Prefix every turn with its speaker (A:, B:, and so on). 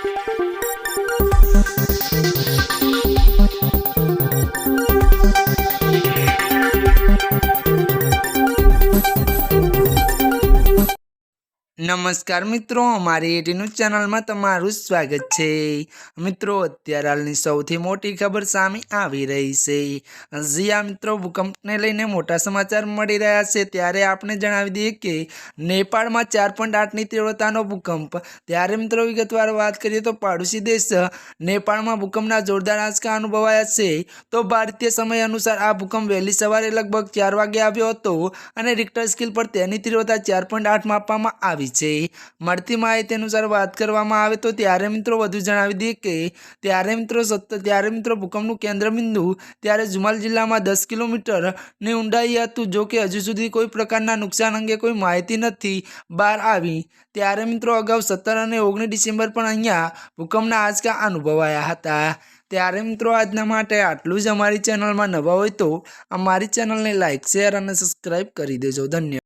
A: Thank you. નમસ્કાર મિત્રો, અમારી એટીનું ચેનલમાં તમારું સ્વાગત છે. મિત્રો, અત્યારે હાલની સૌથી મોટી ખબર સામે આવી રહી છે. જીયા મિત્રો, ભૂકંપને લઈને મોટા સમાચાર મળી રહ્યા છે. ત્યારે આપણે જણાવી દઈએ કે નેપાળમાં ચાર પોઈન્ટ આઠની તીવ્રતાનો ભૂકંપ. ત્યારે મિત્રો, વિગતવાર વાત કરીએ તો પાડોશી દેશ નેપાળમાં ભૂકંપના જોરદાર આંચકા અનુભવાયા છે. તો ભારતીય સમય અનુસાર આ ભૂકંપ વહેલી સવારે લગભગ ચાર વાગે આવ્યો હતો અને રિક્ટર સ્કેલ પર તેની તીવ્રતા ચાર પોઈન્ટ આઠ માપવામાં આવી છે. મળતી માહિતી અનુસાર વાત કરવામાં આવે તો ત્યારે મિત્રો વધુ જણાવી દઈએ કે ત્યારે મિત્રો સત્ત ત્યારે મિત્રો ભૂકંપનું કેન્દ્ર બિંદુ ત્યારે જુમાલ જિલ્લામાં દસ કિલોમીટરની ઊંડાઈ હતું. જો કે હજુ સુધી કોઈ પ્રકારના નુકસાન અંગે કોઈ માહિતી નથી. બહાર આવી ત્યારે મિત્રો અગાઉ સત્તર અને ઓગણીસ ડિસેમ્બર પણ અહીંયા ભૂકંપના આંચકા અનુભવાયા હતા. ત્યારે મિત્રો આજના માટે આટલું જ. અમારી ચેનલમાં નવા હોય તો અમારી ચેનલને લાઇક શેર અને સબસ્ક્રાઈબ કરી દેજો. ધન્યવાદ.